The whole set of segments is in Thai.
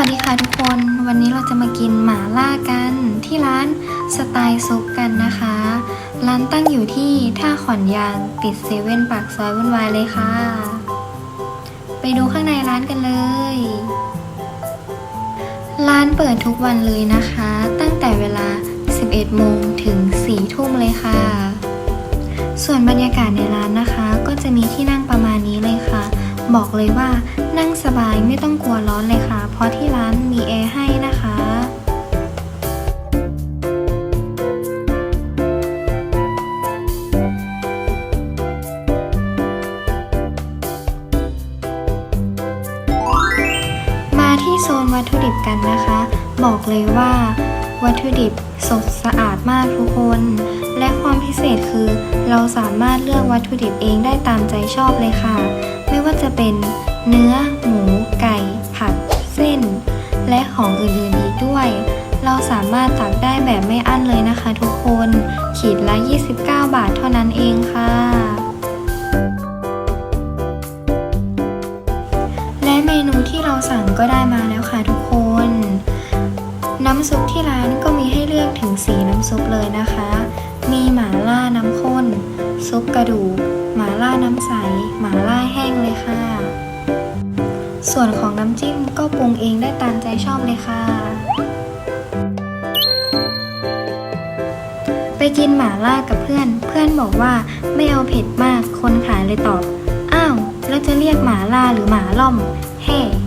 วัสดีค่ะทุกคน วันนี้เราจะมากินหมาล่ากันที่ร้านสไตล์ซุปกันนะคะ ร้านตั้งอยู่ที่ท่าขอนยางติดเซเว่นปากซอยวุ่นวายเลยค่ะ ไปดูข้างในร้านกันเลย ร้านเปิดทุกวันเลยนะคะ ตั้งแต่เวลา 11 โมงถึง 4 ทุ่มเลยค่ะ ส่วนบรรยากาศในร้านนะคะ ก็จะมีที่นั่งประมาณนี้เลยค่ะ บอกเลยว่า นั่งสบายไม่ต้องกลัวร้อนเลยค่ะ เพราะที่ร้านมีแอร์ให้นะคะมาที่โซนวัตถุดิบกันนะคะ บอกเลยว่า วัตถุดิบสดสะอาดมากทุกคน และความพิเศษคือ เราสามารถเลือกวัตถุดิบเองได้ตามใจชอบเลยค่ะ ไม่ว่าจะเป็น เนื้อ หมู ไก่ ผัก เส้น และของอื่นๆอีกด้วย เราสามารถตักได้แบบไม่อั้นเลยนะคะทุกคน ขีดละ 29 บาทเท่านั้นเองค่ะ และเมนูที่เราสั่งก็ได้มาแล้วค่ะทุกคน น้ำซุปที่ร้านก็มีให้เลือกถึงสีน้ำซุปเลยนะคะ มีหมาล่าน้ำข้น ซุปกระดูกหมาล่าน้ำใส หมาล่าแห้งเลยค่ะ ส่วนของน้ำจิ้มก็ปรุงเองได้ตามใจชอบเลยค่ะ ไปกินหม่าล่ากับเพื่อน เพื่อนบอกว่าไม่เอาเผ็ดมาก คนขายเลยตอบ อ้าว แล้วจะเรียกหม่าล่าหรือหมาล่อมแฮ่อ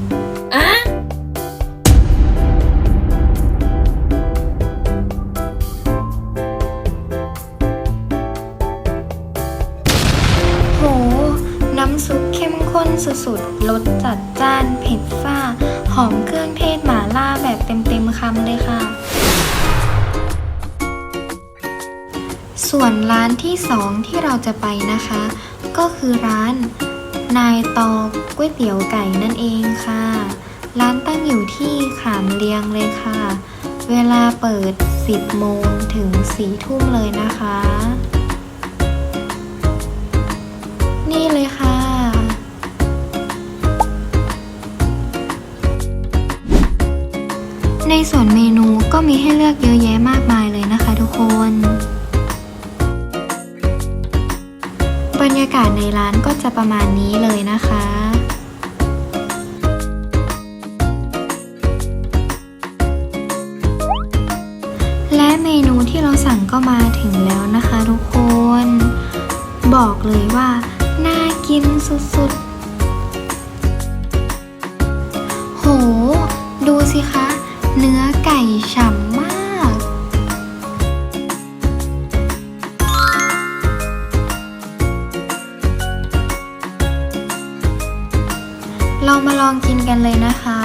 สุดๆ รสจัดจ้านเผ็ดซ่า หอมเครื่องเทศหมาล่าแบบเต็มๆคำเลยค่ะ ส่วนร้านที่สองที่เราจะไปนะคะ ก็คือร้านนายตอก๋วยเตี๋ยวไก่นั่นเองค่ะ ร้านตั้งอยู่ที่ขามเรียงเลยค่ะ เวลาเปิด 10 โมงถึง 4 ทุ่มเลยนะคะ นี่เลยค่ะ ในส่วนเมนูก็มีให้เลือกเยอะแยะมากมายเลยนะคะทุกคน บรรยากาศในร้านก็จะประมาณนี้เลยนะคะและเมนูที่เราสั่งก็มาถึงแล้วนะคะทุกคน บอกเลยว่า น่ากินสุดๆ โห ดูสิคะ เนื้อไก่ฉ่ำมาก เรามาลองกินกันเลยนะคะ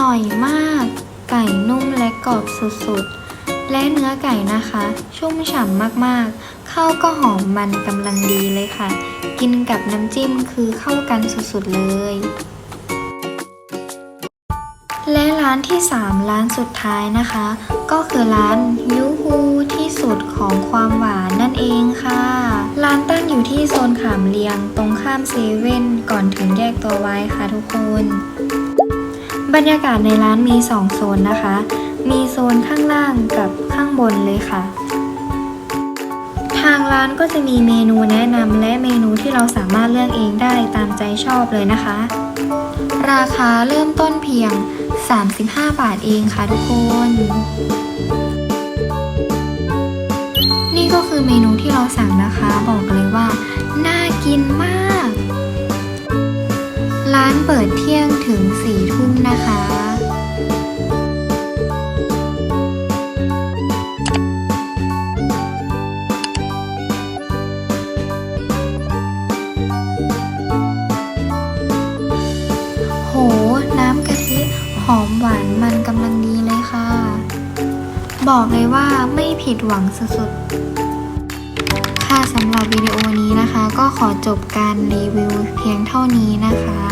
ร่อยมาก ไก่นุ่มและกรอบสุดๆ และเนื้อไก่นะคะ ชุ่มฉ่ำมากๆ ข้าวก็หอมมันกำลังดีเลยค่ะ กินกับน้ำจิ้มคือเข้ากันสุดๆ เลย และร้านที่ 3 ร้านสุดท้ายนะคะ ก็คือร้านยูฮูที่สุดของความหวานนั่นเองค่ะ ร้านตั้งอยู่ที่โซนขามเรียงตรงข้ามเซเว่นก่อนถึงแยกตัวไว้ค่ะทุกคน บรรยากาศในร้านมี 2 โซนนะคะ มีโซนข้างล่างกับข้างบนเลยค่ะ ทางร้านก็จะมีเมนูแนะนำและเมนูที่เราสามารถเลือกเองได้ตามใจชอบเลยนะคะ ราคาเริ่มต้นเพียง 35 บาทเองค่ะทุกคน นี่ก็คือเมนูที่เราสั่งนะคะ หอมหวานมันกำลังดีเลยค่ะ บอกเลยว่าไม่ผิดหวังสุดๆครค่ะสำหรับวิดีโอนี้นะคะ ก็ขอจบการรีวิวเพียงเท่านี้นะคะ